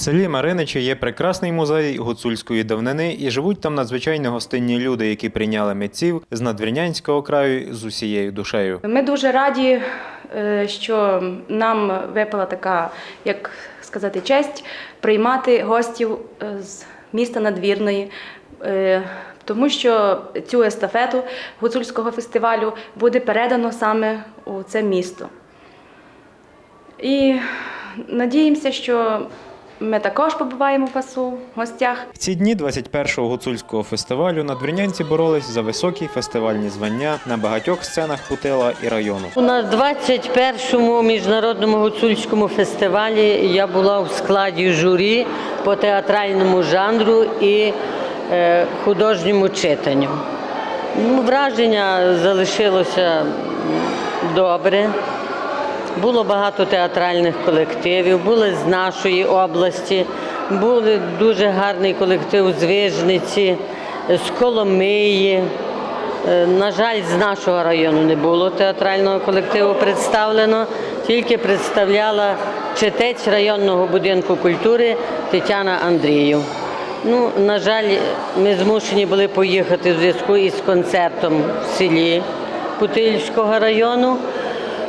селі Мариничі є прекрасний музей гуцульської давнини і живуть там надзвичайно гостинні люди, які прийняли митців з надвірнянського краю з усією душею. Ми дуже раді, е, що нам випала така, як сказати, честь приймати гостів е, з міста Надвірної. е, Тому що цю естафету гуцульського фестивалю буде передано саме у це місто. І надіємося, що ми також побуваємо в ВАСУ в гостях. В ці дні 21-го гуцульського фестивалю надвірнянці боролись за високі фестивальні звання на багатьох сценах Путила і району. На 21-му міжнародному гуцульському фестивалі я була в складі журі по театральному жанру і е, художньому читанню. Ну, враження залишилося добре. Було багато театральних колективів, були з нашої області, були дуже гарний колектив з Вижниці, з Коломиї. Е, На жаль, з нашого району не було театрального колективу представлено, тільки представляла читець районного будинку культури Тетяна Андріїв. Ну, на жаль, ми змушені були поїхати в зв'язку із концертом в селі Путильського району.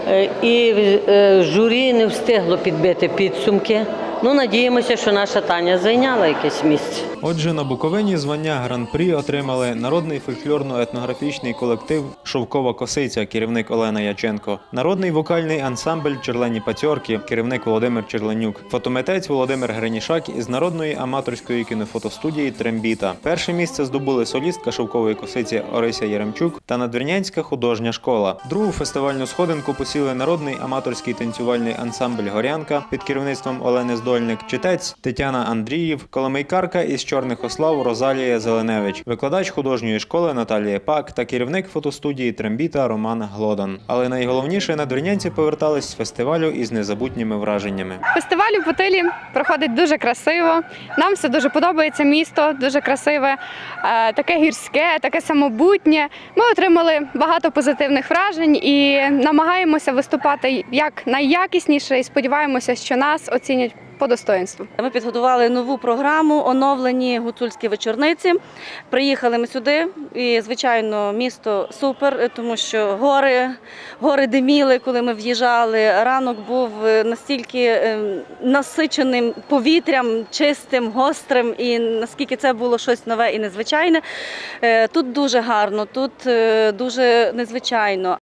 Е, І е, журі не встигло підбити підсумки. Ну, надіємося, що наша Таня зайняла якесь місце. Отже, на Буковині звання гран-прі отримали народний фольклорно-етнографічний колектив Шовкова косиця, керівник Олена Яченко, народний вокальний ансамбль Черлені Пацьорки, керівник Володимир Черленюк, фотометець Володимир Гринішак із народної аматорської кінофотостудії Трембіта. Перше місце здобули солістка шовкової косиці Орися Яремчук та надвірнянська художня школа. Другу фестивальну сходинку посіли народний аматорський танцювальний ансамбль Горянка під керівництвом Олени Здольник, читець Тетяна Андріїв, коломийкарка із чорних ослав Розалія Зеленевич, викладач художньої школи Наталія Пак та керівник фотостудії Трембіта Роман Глодан. Але найголовніше надвірнянці повертались з фестивалю із незабутніми враженнями. Фестиваль у Путилі проходить дуже красиво. Нам все дуже подобається місто, дуже красиве, е, таке гірське, таке самобутнє. Ми отримали багато позитивних вражень і намагаємося виступати як найякісніше і сподіваємося, що нас оцінять по достоинству. Ми підготували нову програму, оновлені гуцульські вечорниці. Приїхали ми сюди, і звичайно, місто супер, тому що гори, гори диміли, коли ми в'їжджали. Ранок був е, настільки е, насиченим повітрям, чистим, гострим, і наскільки це було щось нове і незвичайне. Е, Тут дуже гарно, тут дуже незвичайно.